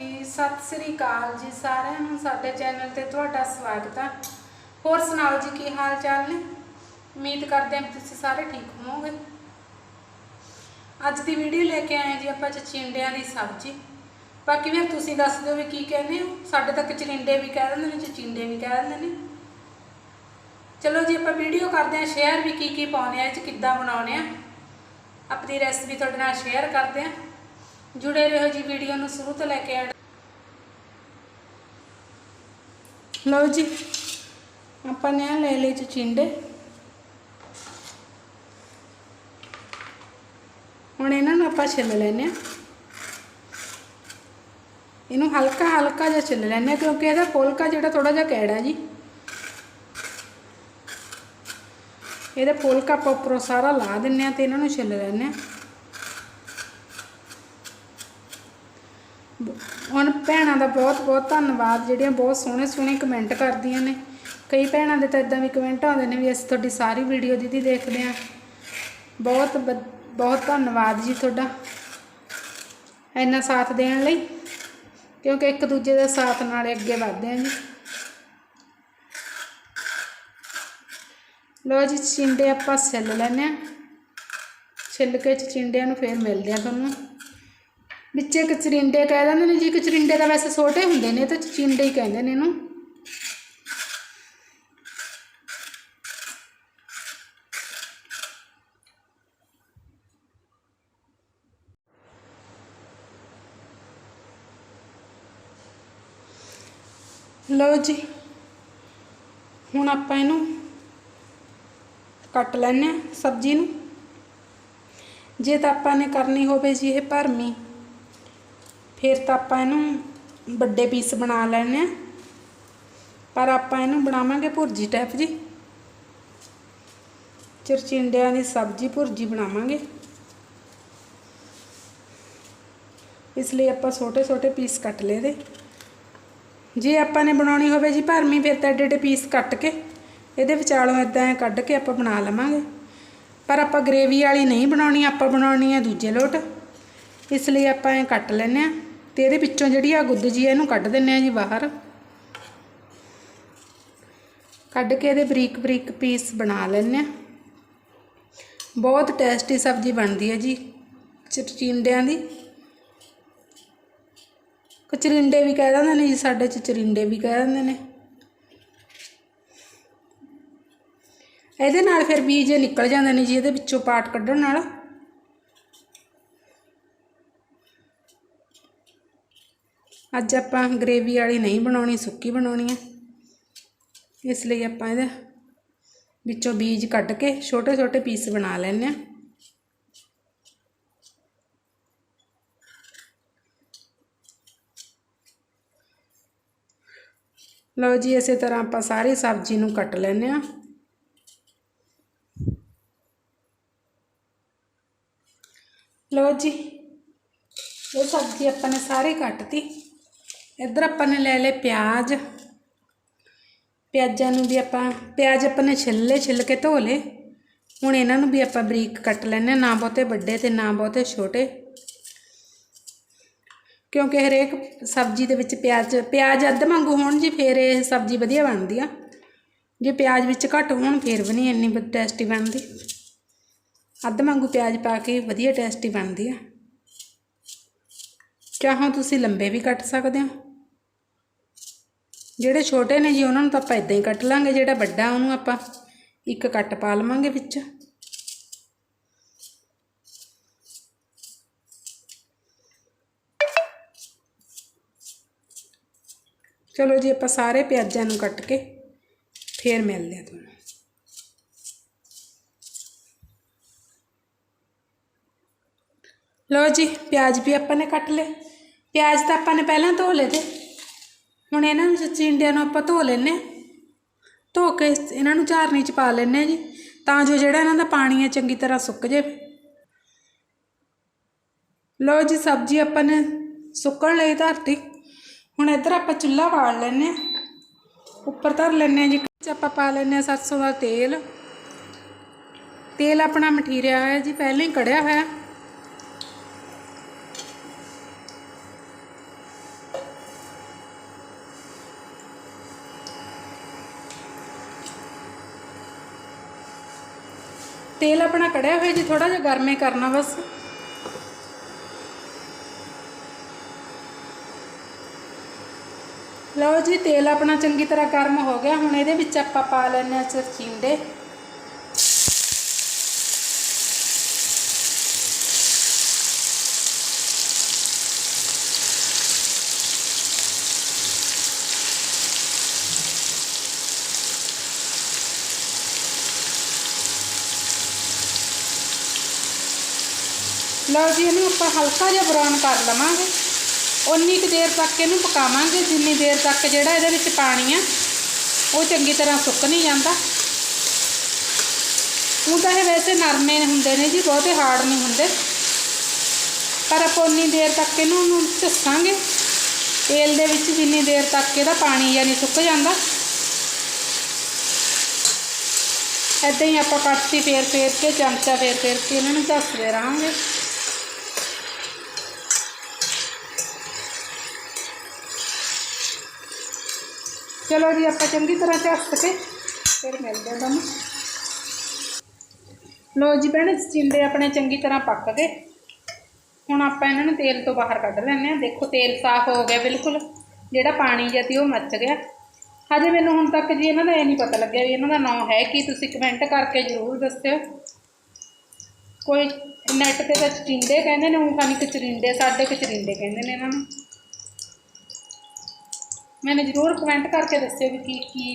ਜੀ, ਸਤਿ ਸ੍ਰੀ ਅਕਾਲ ਜੀ ਸਾਰਿਆਂ ਨੂੰ ਸਾਡੇ ਚੈਨਲ ਤੇ ਤੁਹਾਡਾ ਸਵਾਗਤ ਹੈ ਹੋਰ ਸੁਣਾਓ ਜੀ ਕੀ ਹਾਲ ਚਾਲ ਨੇ? ਉਮੀਦ ਕਰਦੇ ਹਾਂ ਕਿ ਤੁਸੀਂ ਸਾਰੇ ਠੀਕ ਹੋਵੋਗੇ। ਅੱਜ ਦੀ ਵੀਡੀਓ ਲੈ ਕੇ ਆਏ ਜੀ ਆਪਾਂ ਚਚਿੰਡਿਆਂ ਦੀ ਸਬਜ਼ੀ। ਬਾਕੀ ਵੀ ਤੁਸੀਂ ਦੱਸ ਦਿਓ ਵੀ ਕੀ ਕਹਿੰਦੇ ਹੋ। ਸਾਡੇ ਤੱਕ ਚਚਿੰਡੇ ਵੀ ਕਹਿ ਦਿੰਦੇ ਨੇ ਚਚਿੰਡੇ ਵੀ ਕਹਿ ਦਿੰਦੇ ਨੇ। ਚਲੋ ਜੀ ਆਪਾਂ ਵੀਡੀਓ ਕਰਦੇ ਹਾਂ ਸ਼ੇਅਰ ਵੀ ਕੀ ਕੀ ਪਾਉਣੇ ਆ ਇਹ ਚ ਕਿੱਦਾਂ ਬਣਾਉਣੇ ਆ। ਆਪਣੀ ਰੈਸਪੀ ਤੁਹਾਡੇ ਨਾਲ ਸ਼ੇਅਰ ਕਰਦੇ ਹਾਂ। ਜੁੜੇ ਰਹੋ ਜੀ ਵੀਡੀਓ ਨੂੰ ਸ਼ੁਰੂ ਤੋਂ ਲੈ ਕੇ ਐਂਡ ਲਓ ਜੀ, ਆਪਾਂ ਨੇ ਆਹ ਲੈ ਲਏ ਚਿੰਡੇ। ਹੁਣ ਇਹਨਾਂ ਨੂੰ ਆਪਾਂ ਛਿੱਲ ਲੈਨੇ ਆ ਇਹਨੂੰ ਹਲਕਾ ਹਲਕਾ ਜਿਹਾ ਛਿੱਲ ਲੈਨੇ ਆ ਕਿਉਂਕਿ ਇਹਦਾ ਪੋਲਕਾ ਜਿਹੜਾ ਥੋੜਾ ਜਿਹਾ ਕੈੜਾ ਜੀ। ਇਹਦਾ ਫੁਲਕਾ ਆਪਾਂ ਉੱਪਰੋਂ ਸਾਰਾ ਲਾ ਦਿੰਨੇ ਆ ਤੇ ਇਹਨਾਂ ਨੂੰ ਛਿੱਲ ਲੈਨੇ ਆ ਹੁਣ ਭੈਣਾਂ ਦਾ ਬਹੁਤ ਬਹੁਤ ਧੰਨਵਾਦ। ਜਿਹੜੀਆਂ ਬਹੁਤ ਸੋਹਣੇ ਸੋਹਣੇ ਕਮੈਂਟ ਕਰਦੀਆਂ ਨੇ। ਕਈ ਭੈਣਾਂ ਦੇ ਤਾਂ ਇਦਾਂ ਵੀ ਕਮੈਂਟ ਆਉਂਦੇ ਨੇ ਵੀ ਅਸੀਂ ਤੁਹਾਡੀ ਸਾਰੀ ਵੀਡੀਓ ਦੀਦੀ ਦੇਖਦੇ ਆ ਬਹੁਤ ਵਧ- ਬਹੁਤ ਧੰਨਵਾਦ ਜੀ ਤੁਹਾਡਾ। ਇੰਨਾ ਸਾਥ ਦੇਣ ਲਈ। ਕਿਉਂਕਿ ਇੱਕ ਦੂਜੇ ਦੇ ਸਾਥ ਨਾਲ ਅੱਗੇ ਵਧਦੇ ਆ ਜੀ। ਲੋ ਜੀ ਚਿੰਡੇ ਆਪਾਂ ਛਿੱਲ ਲੈਨੇ ਆ ਛਿੱਲ ਕੇ ਚਿੰਡਿਆਂ ਨੂੰ ਫੇਰ ਮਿਲਦੇ ਆ ਤੁਹਾਨੂੰ। ਵਿੱਚੇ ਕਚਰਿੰਡੇ ਕਹਿ ਦਿੰਦੇ ਨੇ, ਜੀ ਕਚਰਿੰਡੇ ਤਾਂ ਵੈਸੇ ਛੋਟੇ ਹੁੰਦੇ ਨੇ ਤਾਂ ਚਿੰਡੇ ਹੀ ਕਹਿੰਦੇ ਨੇ ਇਹਨੂੰ। ਲਓ ਜੀ, ਹੁਣ ਆਪਾਂ ਇਹਨੂੰ ਕੱਟ ਲੈਣੇ ਆ ਸਬਜ਼ੀ ਨੂੰ। ਜੇ ਤਾਂ ਆਪਾਂ ਨੇ ਕਰਨੀ ਹੋਵੇ ਜੀ ਇਹ ਭਰਮੀ। ਫਿਰ ਤਾਂ ਆਪਾਂ ਇਹਨੂੰ ਵੱਡੇ ਪੀਸ ਬਣਾ ਲੈਣੇ ਆ ਪਰ ਆਪਾਂ ਇਹਨੂੰ ਬਣਾਵਾਂਗੇ ਭੁਰਜੀ ਟਾਈਪ ਜੀ। ਚਿਰਚਿੰਡਿਆਂ ਦੀ ਸਬਜ਼ੀ ਭੁਰਜੀ ਬਣਾਵਾਂਗੇ। ਇਸ ਲਈ ਆਪਾਂ ਛੋਟੇ ਛੋਟੇ ਪੀਸ ਕੱਟ ਲਏ ਦੇ ਜੇ ਆਪਾਂ ਨੇ ਬਣਾਉਣੀ ਹੋਵੇ ਜੀ ਭਰਮੀ, ਫਿਰ ਤਾਂ ਏਡੇ ਏਡੇ ਪੀਸ ਕੱਟ ਕੇ ਇਹਦੇ ਵਿਚਾਲੋਂ ਇਦਾਂ ਕੱਢ ਕੇ ਆਪਾਂ ਬਣਾ ਲਵਾਂਗੇ। ਪਰ ਆਪਾਂ ਗ੍ਰੇਵੀ ਵਾਲੀ ਨਹੀਂ ਬਣਾਉਣੀ, ਆਪਾਂ ਬਣਾਉਣੀ ਹੈ ਦੂਜੇ ਲੋਟ। ਇਸ ਲਈ ਆਪਾਂ ਇਹ ਕੱਟ ਲੈਨੇ ਆ ਤੇ ਇਹਦੇ ਵਿੱਚੋਂ ਜਿਹੜੀ ਆ ਗੁੱਦ ਜੀ ਆ, ਇਹਨੂੰ ਕੱਢ ਦਿੰਨੇ ਆ ਜੀ ਬਾਹਰ। ਕੱਢ ਕੇ ਇਹਦੇ ਬਰੀਕ ਬਰੀਕ ਪੀਸ ਬਣਾ ਲੈਨੇ ਆ। ਬਹੁਤ ਟੇਸਟੀ ਸਬਜ਼ੀ ਬਣਦੀ ਹੈ ਜੀ ਚਚਿੰਡਿਆਂ ਦੀ। ਕਚਰਿੰਡੇ ਵੀ ਕਹਿ ਦਿੰਦੇ ਨੇ ਜੀ, ਸਾਡੇ ਚ ਚਰਿੰਡੇ ਵੀ ਕਹਿ ਦਿੰਦੇ ਨੇ। ਇਹਦੇ ਨਾਲ ਫਿਰ ਬੀਜ ਨਿਕਲ ਜਾਂਦੇ ਨੇ ਜੀ, ਇਹਦੇ ਵਿੱਚੋਂ ਪਾਟ ਕੱਢਣ ਨਾਲ। ਅੱਜ ਆਪਾਂ ਗ੍ਰੇਵੀ ਵਾਲੀ ਨਹੀਂ ਬਣਾਉਣੀ, ਸੁੱਕੀ ਬਣਾਉਣੀ ਹੈ ਇਸ ਲਈ ਆਪਾਂ ਇਹਦੇ ਵਿੱਚੋਂ ਬੀਜ ਕੱਢ ਕੇ ਛੋਟੇ ਛੋਟੇ ਪੀਸ ਬਣਾ ਲੈਣੇ ਆ। ਲਓ ਜੀ, ਇਸੇ ਤਰ੍ਹਾਂ ਆਪਾਂ ਸਾਰੀ ਸਬਜ਼ੀ ਨੂੰ ਕੱਟ ਲੈਣੇ ਆ। ਲਓ ਜੀ, ਇਹ ਸਬਜ਼ੀ ਆਪਾਂ ਨੇ ਸਾਰੀ ਕੱਟਤੀ। ਇੱਧਰ ਆਪਾਂ ਨੇ ਲੈ ਲਏ ਪਿਆਜ਼। ਪਿਆਜ਼ਾਂ ਨੂੰ ਵੀ ਆਪਾਂ, ਪਿਆਜ਼ ਆਪਾਂ ਨੇ ਛਿੱਲੇ, ਛਿੱਲ ਕੇ ਧੋ ਲਏ। ਹੁਣ ਇਹਨਾਂ ਨੂੰ ਵੀ ਆਪਾਂ ਬਰੀਕ ਕੱਟ ਲੈਣੇ ਨਾ ਬਹੁਤੇ ਵੱਡੇ ਤੇ ਨਾ ਬਹੁਤੇ ਛੋਟੇ। ਕਿਉਂਕਿ ਹਰੇਕ ਸਬਜ਼ੀ ਦੇ ਵਿੱਚ ਪਿਆਜ਼ ਪਿਆਜ਼ ਅੱਧ ਵਾਂਗੂ ਹੋਣ ਜੀ, ਫੇਰ ਇਹ ਸਬਜ਼ੀ ਵਧੀਆ ਬਣਦੀ ਆ। ਜੇ ਪਿਆਜ਼ ਵਿੱਚ ਘੱਟ ਹੋਣ, ਫੇਰ ਵੀ ਨਹੀਂ ਇੰਨੀ ਟੇਸਟੀ ਬਣਦੀ। ਅੱਧ ਵਾਂਗੂ ਪਿਆਜ਼ ਪਾ ਕੇ ਵਧੀਆ ਟੇਸਟੀ ਬਣਦੀ ਆ। ਚਾਹੋ ਤੁਸੀਂ ਲੰਬੇ ਵੀ ਕੱਟ ਸਕਦੇ ਹੋ। ਜਿਹੜੇ ਛੋਟੇ ਨੇ ਜੀ, ਉਹਨਾਂ ਨੂੰ ਤਾਂ ਆਪਾਂ ਇਦਾਂ ਹੀ ਕੱਟ ਲਾਂਗੇ, ਜਿਹੜਾ ਵੱਡਾ ਉਹਨੂੰ ਆਪਾਂ ਇੱਕ ਕੱਟ ਪਾ ਲਵਾਂਗੇ ਵਿੱਚ। ਚਲੋ ਜੀ, ਆਪਾਂ ਸਾਰੇ ਪਿਆਜ਼ਾਂ ਨੂੰ ਕੱਟ ਕੇ ਫੇਰ ਮਿਲਦੇ ਆ ਤੁਹਾਨੂੰ। ਲਓ ਜੀ, ਪਿਆਜ਼ ਵੀ ਆਪਾਂ ਨੇ ਕੱਟ ਲਏ। ਪਿਆਜ਼ ਤਾਂ ਆਪਾਂ ਨੇ ਪਹਿਲਾਂ ਧੋ ਲਏ ਤੇ ਹੁਣ ਇਹਨਾਂ ਨੂੰ ਚਿੰਡਿਆਂ ਨੂੰ ਆਪਾਂ ਧੋ ਲੈਨੇ ਆ ਧੋ ਕੇ ਇਹਨਾਂ ਨੂੰ ਝਾਰਨੀ ਚ ਪਾ ਲੈਨੇ ਆ ਜੀ, ਤਾਂ ਜੋ ਜਿਹੜਾ ਇਹਨਾਂ ਦਾ ਪਾਣੀ ਹੈ ਚੰਗੀ ਤਰ੍ਹਾਂ ਸੁੱਕ ਜਾਵੇ। ਲਓ ਜੀ, ਸਬਜ਼ੀ ਆਪਾਂ ਨੇ ਸੁੱਕਣ ਲਈ ਧਰਤੀ। ਹੁਣ ਇੱਧਰ ਆਪਾਂ ਚੁੱਲ੍ਹਾ ਬਾਲ ਲੈਨੇ ਆ ਉੱਪਰ ਧਰ ਲੈਨੇ ਆ ਜੀ ਚ ਆਪਾਂ ਪਾ ਲੈਨੇ ਆ ਸਰਸੋਂ ਦਾ ਤੇਲ। ਤੇਲ ਆਪਣਾ ਮਠੀਰਿਆ ਹੋਇਆ ਜੀ, ਪਹਿਲਾਂ ਹੀ ਕੜਿਆ ਹੋਇਆ। ਤੇਲ ਆਪਣਾ ਕੜਿਆ ਹੋਇਆ ਜੀ ਥੋੜਾ ਜਿਹਾ ਗਰਮੇ ਕਰਨਾ ਬਸ। ਲਓ ਜੀ, ਤੇਲ ਆਪਣਾ ਚੰਗੀ ਤਰ੍ਹਾਂ ਗਰਮ ਹੋ ਗਿਆ। ਹੁਣ ਇਹਦੇ ਵਿੱਚ ਆਪਾਂ ਪਾ ਲੈਣੇ ਆ ਚਿੰਡੇ। ਲਓ ਜੀ, ਇਹਨੂੰ ਆਪਾਂ ਹਲਕਾ ਜਿਹਾ ਬਰਾਊਨ ਕਰ ਲਵਾਂਗੇ। ਉਨੀ ਕੁ ਦੇਰ ਤੱਕ ਇਹਨੂੰ ਪਕਾਵਾਂਗੇ, ਜਿੰਨੀ ਦੇਰ ਤੱਕ ਜਿਹੜਾ ਇਹਦੇ ਵਿੱਚ ਪਾਣੀ ਆ, ਉਹ ਚੰਗੀ ਤਰ੍ਹਾਂ ਸੁੱਕ ਨਹੀਂ ਜਾਂਦਾ। ਉਹ ਤਾਂ ਇਹ ਵੈਸੇ ਨਰਮੇ ਹੁੰਦੇ ਨੇ ਜੀ, ਬਹੁਤੇ ਹਾਰਡ ਨਹੀਂ ਹੁੰਦੇ। ਪਰ ਆਪਾਂ ਉਨੀ ਦੇਰ ਤੱਕ ਇਹਨੂੰ ਨੂੰ ਝੱਸਾਂਗੇ ਤੇਲ ਦੇ ਵਿੱਚ ਜਿੰਨੀ ਦੇਰ ਤੱਕ ਇਹਦਾ ਪਾਣੀ ਜਾਂ ਨਹੀਂ ਸੁੱਕ ਜਾਂਦਾ। ਐਦਾਂ ਹੀ ਆਪਾਂ ਕੜਛੀ ਫੇਰ ਫੇਰ ਕੇ, ਚਮਚਾ ਫੇਰ ਫੇਰ ਕੇ ਇਹਨਾਂ ਨੂੰ ਝੱਸਦੇ ਰਹਾਂਗੇ। ਚਲੋ ਜੀ, ਆਪਾਂ ਚੰਗੀ ਤਰ੍ਹਾਂ ਝੱਸ ਕੇ ਫਿਰ ਮਿਲਦੇ ਹਾਂ ਤੁਹਾਨੂੰ। ਲੋ ਜੀ ਭੈਣੇ, ਚਿੰਡੇ ਆਪਣੇ ਚੰਗੀ ਤਰ੍ਹਾਂ ਪੱਕ ਗਏ। ਹੁਣ ਆਪਾਂ ਇਹਨਾਂ ਨੂੰ ਤੇਲ ਤੋਂ ਬਾਹਰ ਕੱਢ ਲੈਂਦੇ ਆ ਦੇਖੋ, ਤੇਲ ਸਾਫ਼ ਹੋ ਗਿਆ ਬਿਲਕੁਲ। ਜਿਹੜਾ ਪਾਣੀ ਜਿਹਾ ਸੀ, ਉਹ ਮੱਚ ਗਿਆ। ਹਜੇ ਮੈਨੂੰ ਹੁਣ ਤੱਕ ਜੀ ਇਹਨਾਂ ਦਾ ਇਹ ਨਹੀਂ ਪਤਾ ਲੱਗਿਆ ਵੀ ਇਹਨਾਂ ਦਾ ਨਾਮ ਹੈ ਕੀ। ਤੁਸੀਂ ਕਮੈਂਟ ਕਰਕੇ ਜ਼ਰੂਰ ਦੱਸਿਓ। ਕੋਈ ਨੈਟ ਤੇ ਤਾਂ ਚਰਿੰਡੇ ਕਹਿੰਦੇ ਨੇ, ਉਹ ਖਾਨੀ ਕਚਰਿੰਡੇ, ਸਾਡੇ ਕਚਰਿੰਡੇ ਕਹਿੰਦੇ ਨੇ ਇਹਨਾਂ ਨੂੰ। ਮੈਨੂੰ ਜ਼ਰੂਰ ਕਮੈਂਟ ਕਰਕੇ ਦੱਸਿਓ ਵੀ ਕੀ ਕੀ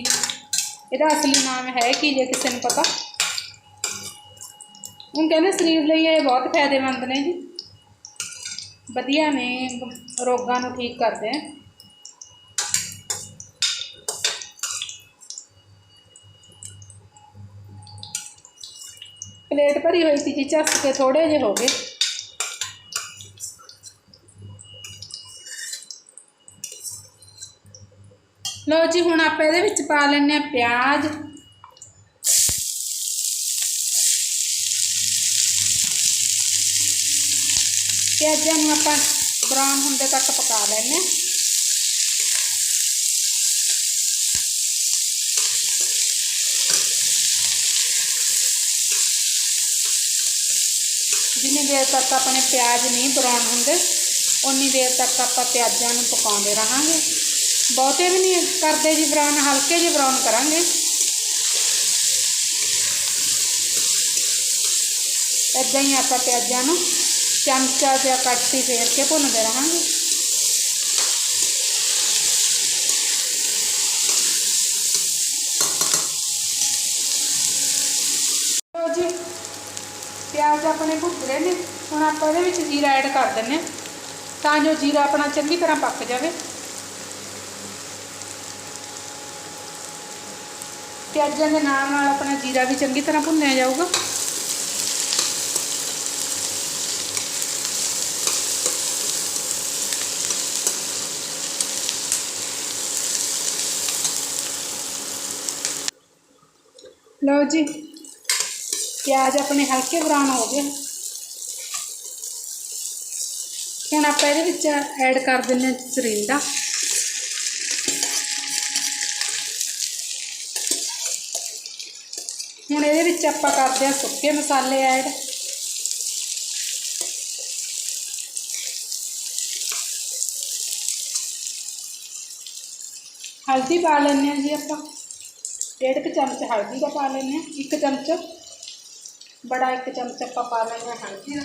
ਇਹਦਾ ਅਸਲੀ ਨਾਮ ਹੈ ਕੀ ਜੇ ਕਿਸੇ ਨੂੰ ਪਤਾ ਉਹ ਕਹਿੰਦੇ ਸਰੀਰ ਲਈ ਇਹ ਬਹੁਤ ਫਾਇਦੇਮੰਦ ਨੇ ਜੀ ਵਧੀਆ ਨੇ ਬ- ਰੋਗਾਂ ਨੂੰ ਠੀਕ ਕਰਦੇ ਆ ਪਲੇਟ ਭਰੀ ਹੋਈ ਸੀ ਜੀ ਝੱਸ ਕੇ ਥੋੜੇ ਜਿਹੇ ਹੋ ਗਏ ਲਓ ਜੀ, ਹੁਣ ਆਪਾਂ ਇਹਦੇ ਵਿੱਚ ਪਾ ਲੈਂਦੇ ਆ ਪਿਆਜ਼। ਪਿਆਜ਼ਾਂ ਨੂੰ ਆਪਾਂ ਬਰਾਊਨ ਹੁੰਦੇ ਤੱਕ ਪਕਾ ਲੈਂਦੇ ਹਾਂ। ਜਿੰਨੀ ਦੇਰ ਤੱਕ ਆਪਣੇ ਪਿਆਜ਼ ਨਹੀਂ ਬਰਾਊਨ ਹੁੰਦੇ ਉਨੀ ਦੇਰ ਤੱਕ ਆਪਾਂ ਪਿਆਜ਼ਾਂ ਨੂੰ ਪਕਾਉਂਦੇ ਰਹਾਂਗੇ। ਬਹੁਤੇ ਵੀ ਨਹੀਂ ਕਰਦੇ ਜੀ ਬਰਾਊਨ ਹਲਕੇ ਜਿਹੇ ਬਰਾਊਨ ਕਰਾਂਗੇ। ਇੱਦਾਂ ਹੀ ਆਪਾਂ ਪਿਆਜ਼ਾਂ ਨੂੰ ਚਮਚਾ ਜਾਂ ਕੜਛੀ ਫੇਰ ਕੇ ਭੁੰਨਦੇ ਰਹਾਂਗੇ। ਲਓ ਜੀ, ਪਿਆਜ਼ ਆਪਣੇ ਭੁੱਜ ਰਹੇ ਨੇ। ਹੁਣ ਆਪਾਂ ਇਹਦੇ ਵਿੱਚ ਜੀਰਾ ਐਡ ਕਰ ਦਿੰਨੇ ਹਾਂ ਤਾਂ ਜੋ ਜੀਰਾ ਆਪਣਾ ਚੰਗੀ ਤਰ੍ਹਾਂ ਪੱਕ ਜਾਵੇ। ਪਿਆਜ਼ਾਂ ਦੇ ਨਾਲ ਨਾਲ ਆਪਣਾ ਜੀਰਾ ਵੀ ਚੰਗੀ ਤਰ੍ਹਾਂ ਭੁੰਨਿਆ ਜਾਊਗਾ। ਲਓ ਜੀ, ਪਿਆਜ਼ ਆਪਣੇ ਹਲਕੇ ਬਰਾਊਨ ਹੋ ਗਏ। ਹੁਣ ਆਪਾਂ ਇਹਦੇ ਵਿੱਚ ਐਡ ਕਰ ਦਿੰਨੇ ਹਾਂ ਚਰਿੰਦਾ ਹੁਣ ਇਹਦੇ ਵਿੱਚ ਆਪਾਂ ਕਰਦੇ ਹਾਂ ਸੁੱਕੇ ਮਸਾਲੇ ਐਡ। ਹਲਦੀ ਪਾ ਲੈਂਦੇ ਹਾਂ ਜੀ ਆਪਾਂ। ਡੇਢ ਕੁ ਚਮਚ ਹਲਦੀ ਦਾ ਪਾ ਲੈਂਦੇ ਹਾਂ, ਇੱਕ ਚਮਚ। ਬੜਾ ਇੱਕ ਚਮਚ ਆਪਾਂ ਪਾ ਲੈਂਦੇ ਹਾਂ ਹਲਦੀ ਦਾ।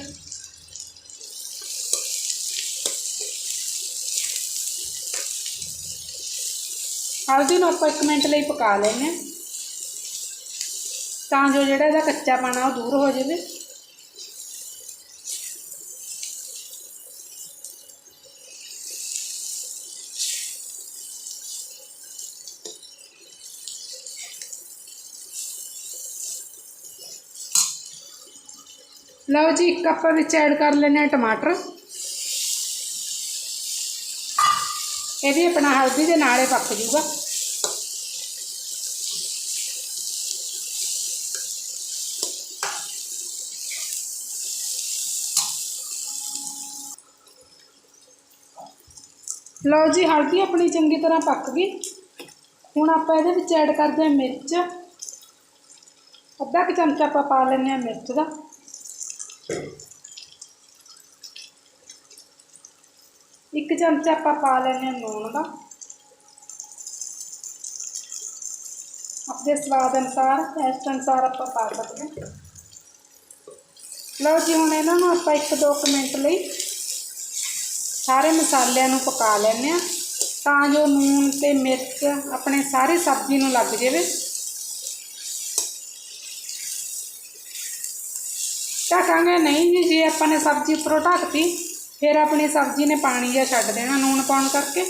ਹਲਦੀ ਨੂੰ ਆਪਾਂ 1 ਮਿੰਟ ਲਈ ਪਕਾ ਲੈਂਦੇ ਹਾਂ। ਤਾਂ ਜੋ ਜਿਹੜਾ ਇਹਦਾ ਕੱਚਾ ਪਾਣਾ ਉਹ ਦੂਰ ਹੋ ਜਾਵੇ। ਲਓ ਜੀ, ਇੱਕ ਆਪਾਂ ਵਿੱਚ ਐਡ ਕਰ ਲੈਂਦੇ ਹਾਂ ਟਮਾਟਰ। ਇਹ ਵੀ ਆਪਣਾ ਹਲਦੀ ਦੇ ਨਾਲੇ ਪੱਕ ਜੂਗਾ। ਲਓ ਜੀ ਹਲਦੀ ਆਪਣੀ ਚੰਗੀ ਤਰ੍ਹਾਂ ਪੱਕ ਗਈ। ਹੁਣ ਆਪਾਂ ਇਹਦੇ ਵਿੱਚ ਐਡ ਕਰਦੇ ਹਾਂ ਮਿਰਚ। ਅੱਧਾ ਕੁ ਚਮਚਾ ਆਪਾਂ ਪਾ ਲੈਂਦੇ ਹਾਂ ਮਿਰਚ ਦਾ। ਇੱਕ ਚਮਚਾ ਆਪਾਂ ਪਾ ਲੈਂਦੇ ਹਾਂ ਲੂਣ ਦਾ। ਆਪਣੇ ਸਵਾਦ ਅਨੁਸਾਰ, ਟੇਸਟ ਅਨੁਸਾਰ ਆਪਾਂ ਪਾ ਸਕਦੇ ਹਾਂ। ਲਓ ਜੀ, ਹੁਣ ਇਹਨਾਂ ਨੂੰ ਆਪਾਂ 1-2 ਮਿੰਟ ਲਈ ਸਾਰੇ ਮਸਾਲਿਆਂ ਨੂੰ ਪਕਾ ਲੈਂਦੇ ਆ ਤਾਂ ਜੋ ਨੂਨ ਤੇ ਮਿਰਚ ਆਪਣੇ ਸਾਰੇ ਸਬਜ਼ੀ ਨੂੰ ਲੱਗ ਜਾਵੇ। ਢਕਾਂਗੇ ਨਹੀਂ ਜੀ, ਜੇ ਆਪਾਂ ਨੇ ਸਬਜ਼ੀ ਉੱਪਰੋਂ ਢੱਕਤੀ, ਫਿਰ ਆਪਣੀ ਸਬਜ਼ੀ ਨੇ ਪਾਣੀ ਜਿਹਾ ਛੱਡ ਦੇਣਾ ਨੂਨ ਪਾਉਣ ਕਰਕੇ।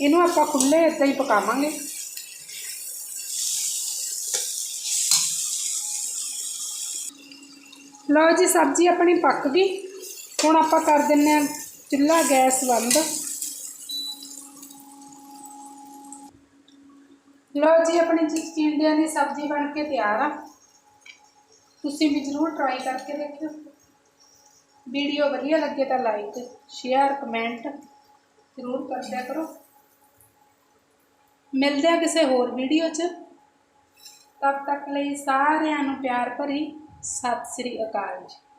ਇਹਨੂੰ ਆਪਾਂ ਖੁੱਲੇ ਇਦਾਂ ਹੀ ਪਕਾਵਾਂਗੇ। ਲਓ ਜੀ, ਸਬਜ਼ੀ ਆਪਣੀ ਪੱਕ ਗਈ। ਹੁਣ ਆਪਾਂ ਕਰ ਦਿੰਨੇ ਆ ਚੁੱਲ੍ਹਾ ਗੈਸ ਬੰਦ ਲਓ ਜੀ ਆਪਣੀ ਚਿੰਡੀਆਂ ਦੀ ਸਬਜ਼ੀ ਬਣ ਕੇ ਤਿਆਰ ਆ ਤੁਸੀਂ ਵੀ ਜ਼ਰੂਰ ਟਰਾਈ ਕਰਕੇ ਦੇਖਿਓ ਵੀਡੀਓ ਵਧੀਆ ਲੱਗੇ ਤਾਂ ਲਾਈਕ ਸ਼ੇਅਰ ਕਮੈਂਟ ਜ਼ਰੂਰ ਕਰਦਿਆ ਕਰੋ ਮਿਲਦੇ ਆ ਕਿਸੇ ਹੋਰ ਵੀਡੀਓ 'ਚ ਤਦ ਤੱਕ ਲਈ ਸਾਰਿਆਂ ਨੂੰ ਪਿਆਰ ਭਰੀ ਸਤਿ ਸ੍ਰੀ ਅਕਾਲ ਜੀ